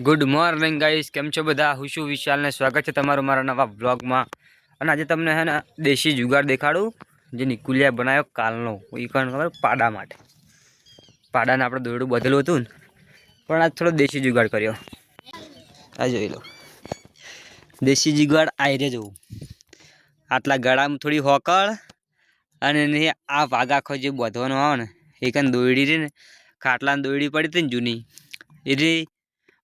Good morning guys કેમ છો બધા? હું છું વિશાલને સ્વાગત છે તમારું મારા નવા બ્લોગમાં અને આજે તમને હે ને દેશી જુગાડ દેખાડું, જે નિકુલિયા બનાવ્યો કાલનો. એ કોણ ખબર પાડા માટે. પાડાને આપણે દોરડું બદલવું હતું ને. પણ આજ થોડો દેશી જુગાડ કર્યો. આ જોઈ લો. દેશી જુગાડ આયરે જવું. આટલા ગળામાં થોડી હોકળ અને આ ભાગ જે બધવાનો આવે ને, એ કાંઈ દોરડી રહી ને, ખાટલાની દોરડી પડી હતી ને જૂની. એ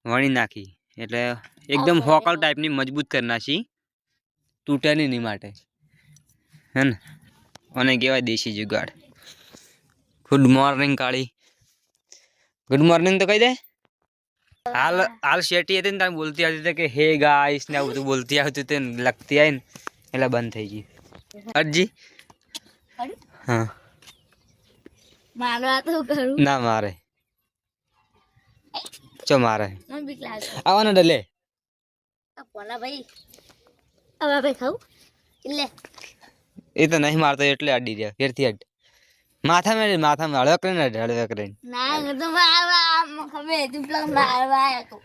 વણી નાખી. એટલે એકદમ હોકલ ટાઈપની મજબૂત કરી નાખી. તૂટે નહીં માટે. હે ને? અને કહેવાય દેશી જુગાડ. ગુડ મોર્નિંગ કાળી. ગુડ મોર્નિંગ તો કહી દે. હાલ હાલ શેટી હતી ને તમે બોલતી આવતી હતી કે હે ગાઈસ ને આવું બધું બોલતી આવતી હતી ને લખતી આવી ને એટલે બંધ થઈ ગઈ. અરજી? હા. ના મારે. ચો મારે મને બીક લાગે આવવાનો ડલે આ પોલા ભાઈ હવે ભાઈ ખાવું એટલે એ તો નહીં મારતો એટલે અડી રહ્યા ફેરથી અડ માથા મેં માથા મેં હળવે કરીને અડે હળવે કરીને ના હું તો મારવા આમ ખબર તું પેલા મારવા આવ્યો તો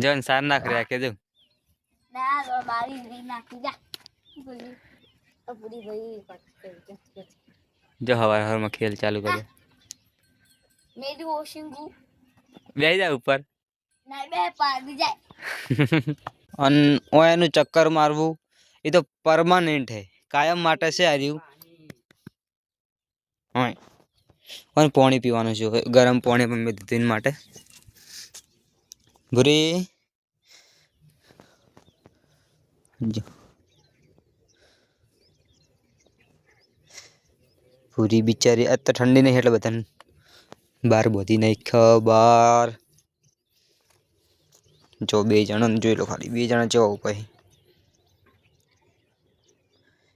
જન સાર નાખ રહ્યા કે જો ના તો મારી નહીં નાખી જા પૂરી આ પૂરી ભાઈ પટ જો હવાર હવારમાં ખેલ ચાલુ કર્યો મેરી વોશિંગુ બેસી જા ઉપર. અને ઓ એનું ચક્કર મારવું એ તો પરમાનન્ટ હે. કાયમ માટે છે આ રહ્યું. હોય અને પાણી પીવાનું છે. ગરમ પાણી પણ મેં દીધું માટે. ભૂરી. ભૂરી બિચારી અત્યારે ઠંડી નહીં એટલે બધાને. બહાર બધી નાખ્યો બાર જો બે જણા જોઈ લો ખાલી, બે જણા જેવા ઊભા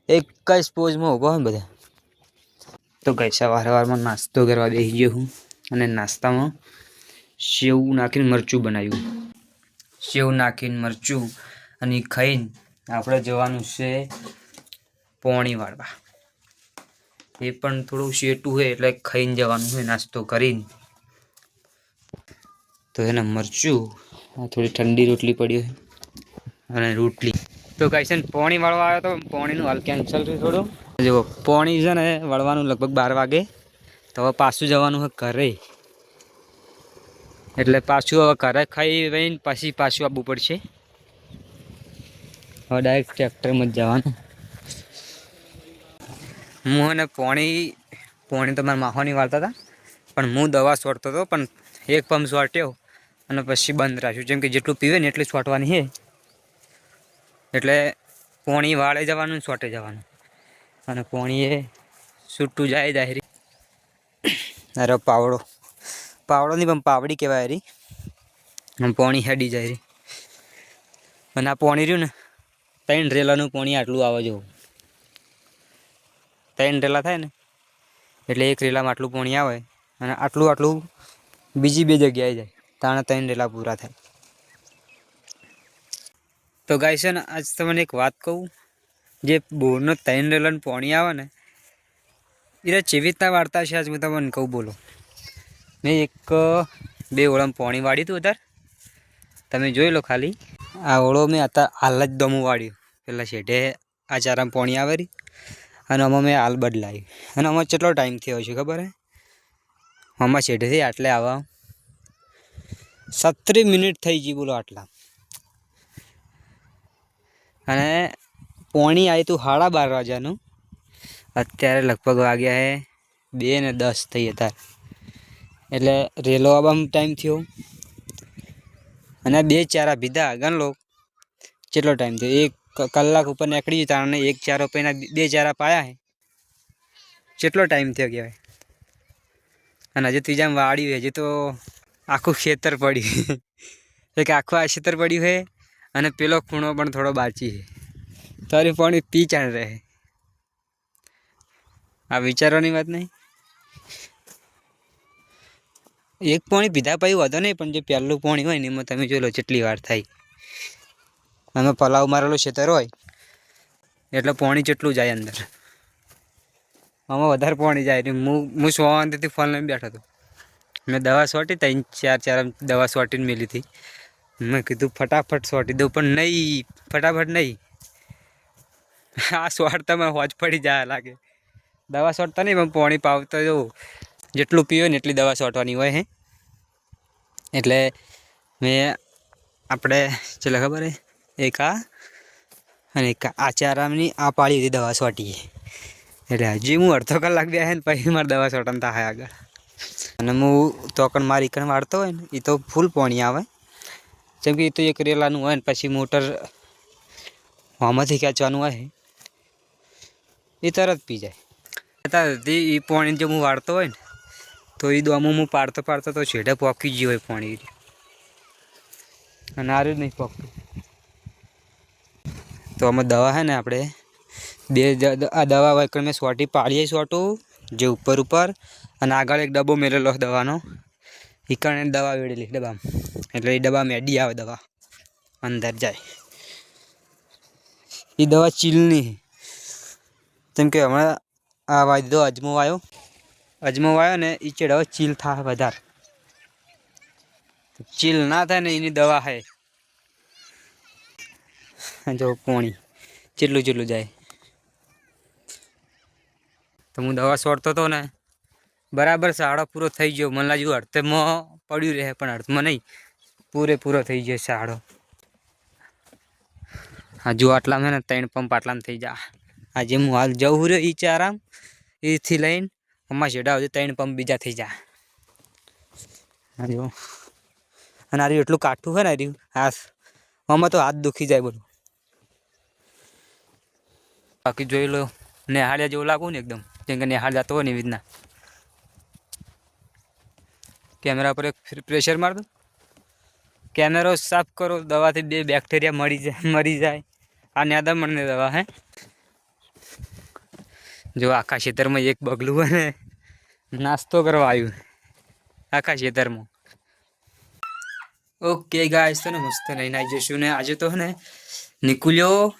એક જ પોઝમાં ઊભા હોય બધા. તો ગઈ સવારે વારમાં નાસ્તો કરવા બેસી ગયો હું અને નાસ્તામાં સેવ નાખીને મરચું બનાવ્યું. સેવ નાખીને મરચું અને ખાઈને આપણે જવાનું છે પોણી વાળવા. એ પણ થોડું શેટું હોય એટલે ખાઈને જવાનું હોય, નાસ્તો કરીને. તો એને મરચું, આ થોડી ઠંડી રોટલી પડી હોય. અને રોટલી. તો કહે છે પોણી વળવા આવ્યો તો પોણીનું હાલ કેન્સલ થયું થોડું. જુઓ, પોણી છે ને વળવાનું લગભગ બાર વાગે. તો હવે પાછું જવાનું હોય ઘરે. એટલે પાછું હવે ઘરે ખાઈ વહીને પછી પાછું આવવું પડશે. હવે ડાયરેક્ટ ટ્રેક્ટરમાં જ જવાનું. હું અને પોણી પોણી તો મારા માહોની વાળતા હતા પણ હું દવા છોડતો હતો પણ એક પંપ છોટ્યો અને પછી બંધ રાખ્યું. જેમ કે જેટલું પીવે ને એટલું છોટવાની છે એટલે પોણી વાળે જવાનું છોટે જવાનું. અને પોણીએ છૂટું જાય જાહેરી. અરે પાવડો. પાવડો નહીં પણ પાવડી કહેવાય હરી. પોણી હેડી જાય અને આ પોણી રહ્યું ને, ત્રણ રેલાનું પોણી આટલું આવે જવું. ત્રણ રેલા થાય ને, એટલે એક રેલામાં આટલું પોણી આવે અને આટલું આટલું બીજી બે જગ્યાએ જાય, તાણે ત્રણ રેલા પૂરા થાય. તો ગાય છે ને, આજ તમને એક વાત કહું, જે બોરનો ત્રણ રેલાનું પોણી આવે ને એ જેવી રીતના વાર્તા છે આજ, હું તમને કહું બોલો. મેં એક, બે ઓળામાં પોણી વાળ્યું હતું અત્યારે તમે જોઈ લો ખાલી. આ ઓળો મેં અત્યારે હાલ જ દમું વાળ્યું. પેલા શેઠે આ ચારામાં પોણી આવે રહી અને આમાં મેં હાલ બદલાવી અને આમાં કેટલો ટાઈમ થયો છે ખબર હે? આમાં શેઠેથી આટલે આવા. સત્તરી મિનિટ થઈ ગઈ બોલો આટલા. અને પોણી આવી તું સાડા બાર વાગ્યાનું. અત્યારે લગભગ વાગ્યા હે બે ને દસ થઈ હતા એટલે રેલો આવવામાં ટાઈમ થયો. અને બે ચારા પીધા ગણ લો. કેટલો ટાઈમ થયો? એક કલાક ઉપર નીકળી જતા અને એક ચારો પૈના બે ચારા પાયા હે. કેટલો ટાઈમ થયો કહેવાય? અને હજી ત્રીજામાં વાળ્યું હજી તો આખું ખેતર પડ્યું એક આખું આ ખેતર પડ્યું છે અને પેલો ખૂણો પણ થોડો બાચી છે તારી પાણી પી ચાણ રહે. આ વિચારવાની વાત નહીં? એક પાણી પીધા પછી વધો નહીં, પણ જે પહેલું પાણી હોય ને એમાં તમે જોઈ લો કેટલી વાર થાય. અમે પલાવ મારેલું ખેતર હોય એટલે પાણી જેટલું જાય અંદર. આમાં વધારે પાણી જાય એટલે હું હું સોવાંતિથી ફોન લઈને બેઠો હતો. મેં દવા સોટી ત્રણ, ચાર ચાર દવા સોટીને મેલી હતી. મેં કીધું ફટાફટ સોટી દઉં, પણ નહીં, ફટાફટ નહીં. આ સોટતા મને હોજ પડી જાય લાગે. દવા સોટતા નહીં, પણ પાણી પાવતા જો. જેટલું પીવે ને એટલી દવા સોટવાની હોય હે. એટલે મેં આપણે ચલો ખબર હે? એક આ અને એક આ ચાર આમની આ પાડી હતી દવા સોટી એટલે હજી હું અડધો કલાક બે ને પછી મારે દવા સોટન થાય આગળ. અને હું તોકણ મારી કણ વાળતો હોય ને એ તો ફૂલ પાણી આવે. જેમ કે એ તો એક રેલાનું હોય ને, પછી મોટર વામાંથી ખેંચવાનું હોય. એ તરત પી જાય. અત્યારે એ પાણી જો હું વાળતો હોય ને, તો એ દોમું હું પાડતો પાડતો તો છેડે પોકી ગયું હોય પાણી. અને આ રહ્યું નહીં પોકતું તો આમાં દવા છે ને આપણે. બે આ દવા વગર મેં સોટી પાડીએ સોટું, જે ઉપર ઉપર, અને આગળ એક ડબ્બો મેળેલો દવાનો. એ કારણે દવા વેડેલી, ડબ્બામાં. એટલે એ ડબ્બા મેડી આવે દવા. અંદર જાય. એ દવા ચીલની જેમ કે હમણાં આ વાય દીધો અજમો વાયો અજમો વાયો ને એ ચેડ ચીલ થાય વધારે. ચીલ ના થાય ને એની દવા છે જો પોણી. ચેટલું ચેટલું જાય? તો હું દવા છોડતો હતો ને, બરાબર સાડો પૂરો થઈ ગયો. મને લાગ્યું અડધમાં પડ્યું રહે, પણ અડધમાં નહીં. પૂરેપૂરો થઈ ગયો સાડો. હજુ આટલામાં ને ત્રણ પંપ આટલામાં થઈ જા. આજે હું હાલ જવું રહ્યો એ ચારામ એથી લઈને. અમારા છેડા સુધી ત્રણ પંપ બીજા થઈ જા. હા જો અને આ રહ્યું, એટલું કાઠું છે ને રહ્યું. હાથ આમાં તો હાથ દુખી જાય બધું. બાકી જોઈ લો, નેહાળ્યા જેવું લાગુ ને એકદમ. જેમ કે નેહાળ જતો હોય ને એવી રીતના. કેમેરા પર એક પ્રેશર માર દો. કેમેરો સાફ કરો, દવાથી બે બેક્ટેરિયા મરી જાય મરી જાય. આ નેદામણની દવા, હે? જો આખા ખેતરમાં એક બગલું અને નાસ્તો કરવા આવ્યું. આખા ખેતરમાં. ઓકે ગાય તો ને મસ્ત લઈને આવી જઈશું ને. આજે તો ને નિકુલ્યો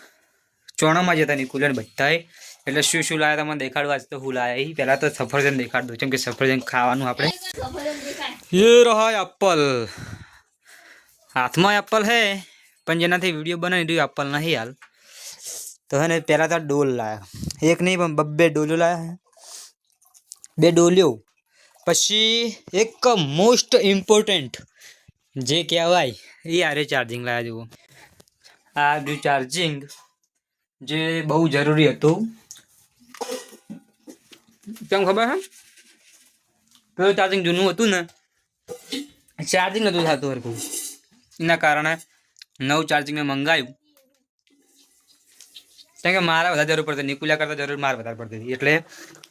ચોણામાં જતા નીકળ્યો ને બધાએ. એટલે શું શું લાયા તમને દેખાડવા? તો હું લાયા? પહેલાં તો સફરજન દેખાડ. દો કેમ કે સફરજન ખાવાનું આપણે એ રહો એપલ હાથમાં એપલ હે પણ જેનાથી વીડિયો બનાવી રહ્યું એપલ નહીં હાલ. તો હે ને પહેલાં તો ડોલ લાયા. એક નહીં પણ બબ્બે ડોલો લાયા બે ડોલ્યો. પછી એક મોસ્ટ ઇમ્પોર્ટન્ટ જે કહેવાય એ આરે ચાર્જિંગ લાયા જુઓ. આ રહ્યું ચાર્જિંગ જે બહુ જરૂરી હતું. કેમ ખબર હે? પેલું ચાર્જિંગ જૂનું હતું ને ચાર્જિંગ નહોતું થતું હરખું. એના કારણે નવું ચાર્જિંગ મેં મંગાવ્યું કેમ કે મારા વધારે જરૂર પડતી નિકુલ્યા કરતાં જરૂર મારે વધારે પડતી હતી. એટલે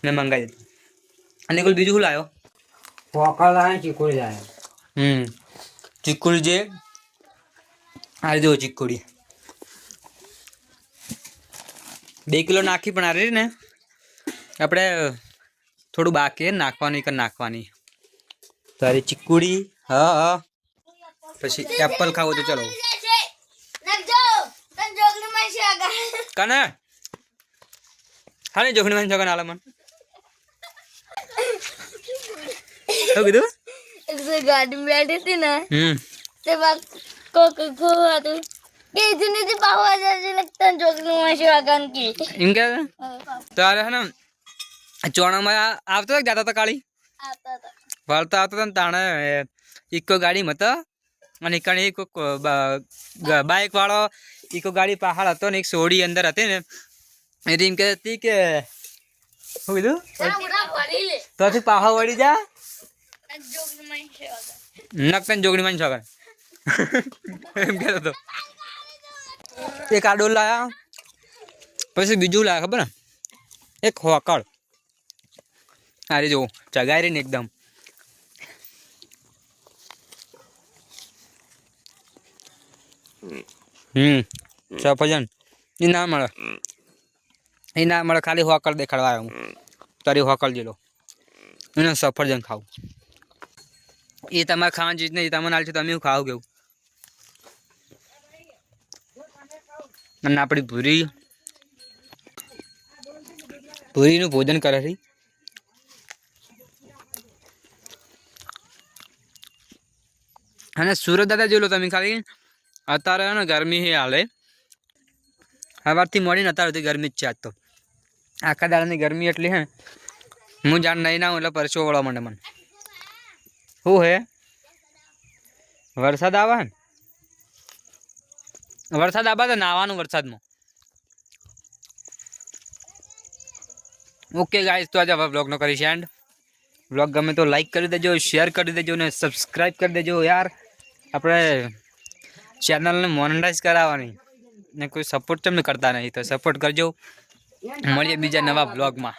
મેં મંગાવી દીધું. અને નિકુલ બીજું શું લાવ્યો પોકળ લાવ્યો ચીકુડી લાવ્યો હમ. ચીકુડી જે આ જો ચીકુડી. બે કિલો નાખી પણ આ ને. આપણે થોડું બાકી નાખવાની કે નાખવાની. તારી ચીકુડી હા હા. પછી એપલ ખાવું તો ચલો. કને? હા હાલે જોખણી માં છોકરા આલમન શું કીધું? ગાડી બેઠી હતી ને હમ. તે કોક કો હતું એમ કે તારે હે ને ચોણામાં આવતો હતો જાતો હતો કાળી વળતા આવતો હતો ને તાણે ઇકો ગાડી હતો અને એકણ એક બાઇક વાળો ઇકો ગાડી પહાડ હતો ને એક સોડી અંદર હતી ને એ એમ કહેતી કે શું કીધું પાહો વળી જા જોગણી માં છોકરા એમ કહેતો હતો એક આ ડોલ લાયા. પછી બીજું લાયા, ખબર ને? એક હોકળ. અરે જો રહી ને એકદમ. હમ સફરજન એ ના મળે. એ ના મળે, ખાલી હોકળ દેખાડવા આવ્યો હું. તારી હોકળ જેલો એને સફરજન ખાવું. એ તમારે ખાવાની ચીજ નહીં તમને હાલ છે તમે ખાવ કેવું અને આપણી ભૂરી. ભૂરીનું ભોજન કરે છે. અને સુરત દાદા જોઈ લો તમે ખાલી. અત્યારે હે ને ગરમી હે હાલે. સવારથી મળીને અત્યારે સુધી ગરમી જ છે આજ તો. આખા દાડાની ગરમી એટલી હે હું જાણ નહીં ના એટલે પરસો વળવા માંડે મને. શું હે? વરસાદ આવે ને? વરસાદ આવે તો નાવાનું વરસાદમાં. ઓકે ગાઈઝ તો આજે હવે બ્લોગનો કરીશ એન્ડ બ્લોગ ગમે તો લાઈક કરી દેજો શેર કરી દેજો ને સબસ્ક્રાઈબ કરી દેજો યાર. આપણે ચેનલને મોનેટાઈઝ કરાવવાની. ને કોઈ સપોર્ટ તમને કરતા નહીં, તો સપોર્ટ કરજો. મળીએ બીજા નવા બ્લોગમાં